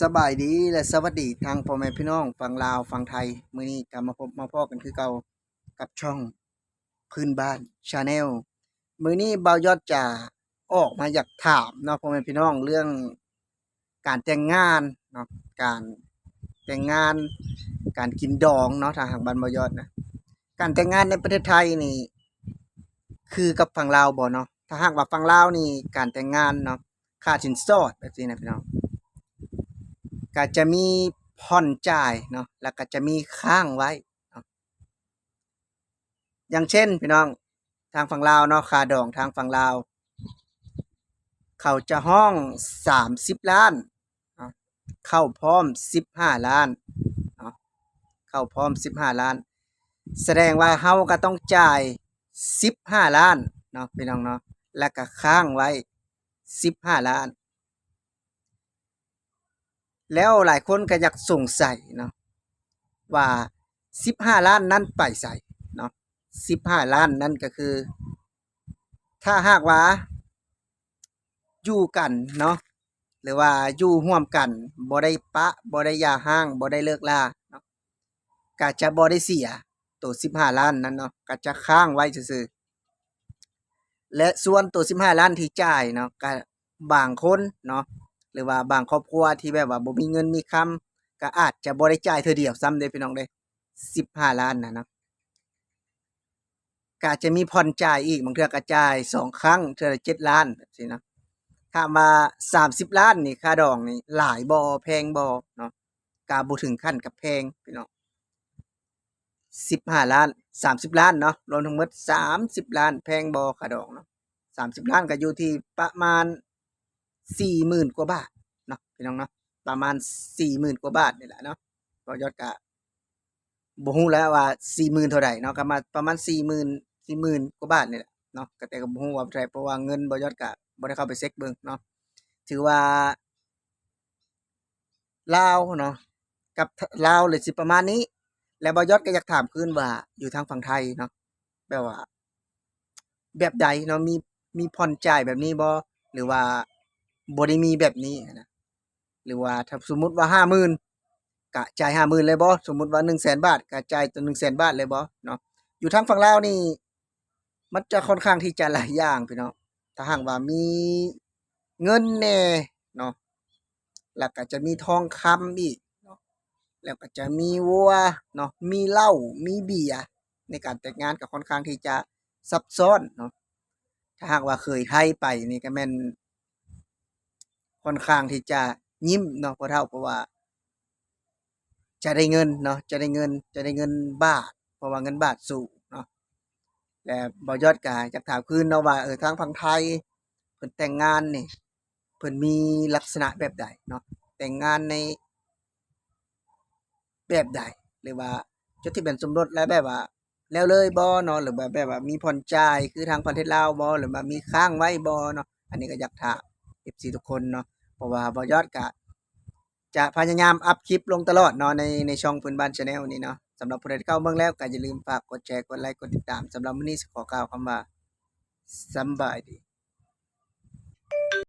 สบายดีและสวัสดีทางพ่อแม่พี่น้องฝั่งลาวฝั่งไทย มื้อนี้ก็มาพบมาพ้อกันคือเก่ากับช่องพื้นบ้านชาแนลมื้อนี้เบายอดจะออกมาอยากถามเนาะพ่อแม่พี่น้องเรื่องการแต่งงานเนาะการแต่งงาน การกินดองเนาะทางหางบ้านเบายอดนะการแต่งงานในประเทศไทยนี่ คือกับฝั่งลาวบ่เนาะถ้าหากว่าฝั่งลาวนี่การแต่งงานเนาะค่าสินสอดแบบนี้นะพี่น้อง ก็จะมีผ่อนจ่ายเนาะแล้วก็จะมีค้างไว้ อย่างเช่นพี่น้องทางฝั่งลาวเนาะค่าดองทางฝั่งลาว เขาจะห้องสามสิบล้าน เข้าพร้อมสิบห้าล้านเนาะเข้าพร้อมสิบห้าล้าน แสดงว่าเฮาก็ต้องจ่ายสิบห้าล้านเนาะพี่น้องเนาะแล้วก็ค้างไว้สิบห้าล้าน แล้วหลายคนก็อยากสงสัยเนาะว่าสิบห้าล้านนั้นไปใส่เนาะสิบห้าล้านนั้นก็คือ ถ้าหากว่าอยู่กันเนาะหรือว่าอยู่ร่วมกันบ่ได้ปะบ่ได้ยาห้างบ่ได้เลิกลาเนาะก็จะบ่ได้เสียตัวสิบห้าล้านนั้นเนาะก็จะค้างไว้ซื่อๆและส่วนตัวสิบห้าล้านที่จ่ายเนาะก็บางคนเนาะ หรือว่าบางครอบครัวที่แบบว่าบ่มีเงินมีคำก็อาจจะบ่ได้จ่ายเทื่อเดียวซ้ำเด้พี่น้องเด้15 ล้านนะเนาะก็อาจจะมีผ่อนจ่ายอีกบางเทื่อก็จ่ายสองครั้งเทื่อละ7ล้านแบบนี้นาะถ้ามา30 ล้านนี่ค่าดองนี่หลายบ่แพงบ่เนาะก็บ่ถึงขั้นกับแพงพี่น้อง15 ล้าน 30 ล้านเนาะรวมทั้งหมด30 ล้าน แพงบ่ค่าดองเนาะ30 ล้านก็อยู่ที่ประมาณ สี่หมื่นกว่าบาทเนาะพี่น้องเนาะประมาณสี่หมื่นกว่าบาทนี่แหละเนาะก็ยอดกะบ่ฮู้แล้วว่าสี่หมื่นเท่าใดเนาะก็มาประมาณสี่หมื่นสี่หมื่นกว่าบาทนี่แหละเนาะก็แต่ก็บ่ฮู้ว่าเท่าใดเพราะว่าเงินบ่ยอดกะบ่ได้เข้าไปเช็กเบิ่งเนาะถือว่าลาวเนาะกับลาวเลยสิประมาณนี้ แล้วบ่ยอดก็อยากถามคืนว่าอยู่ทางฝั่งไทยเนาะแบบว่า แบบใดเนาะมีมีผ่อนจ่ายแบบนี้บ่หรือว่า บ่ได้มีแบบนี้นะหรือว่าถ้าสมมุติว่า50,000ก็จ่าย50,000เลยบ่สมมุติว่า100,000บาทก็จ่ายตัว100,000บาทเลยบ่เนาะอยู่ทางฝั่งลาวนี่ มันจะค่อนข้างที่จะหลายอย่างพี่น้องถ้าหากว่ามีเงินแน่เนาะแล้วก็จะมีทองคำอีกเนาะแล้วก็จะมีวัวเนาะมีเหล้ามีเบียร์ในการแต่งงานก็ค่อนข้างที่จะซับซ้อนเนาะถ้าหากว่าเคยไทยไปนี่ก็แม่น ค่อนข้างที่จะยิ้มเนาะพอเฒ่าเพราะว่า จะได้เงินเนาะจะได้เงินจะได้เงินบาท เพราะว่าเงินบาทสูงเนาะและบ่ยอดก็อยากถามคืนเนาะว่าเออทางฝั่งไทยเพิ่นแต่งงานนี่เพิ่นมีลักษณะแบบใดเนาะแต่งงานในแบบใดหรือว่าจดทะเบียนสมรสแล้วแบบว่า แล้วเลยบ่เนาะหรือว่าแบบว่ามีผ่อนจ่ายคือทางประเทศลาวบ่หรือว่ามีค้างไว้บ่เนาะอันนี้ก็อยากถาม FC ทุกคนเนาะเพราะว่าบอยอดกะจะพยายามอัพคลิปลงตลอดเนาะในในช่องพื้นบ้านชาแนลนี้เนาะสำหรับผู้ใดที่เข้าเมืองแล้วก็อย่าลืมฝากกดแชร์กดไลค์กดติดตามสำหรับวันนี้ขอกล่าวคำว่าสบายดี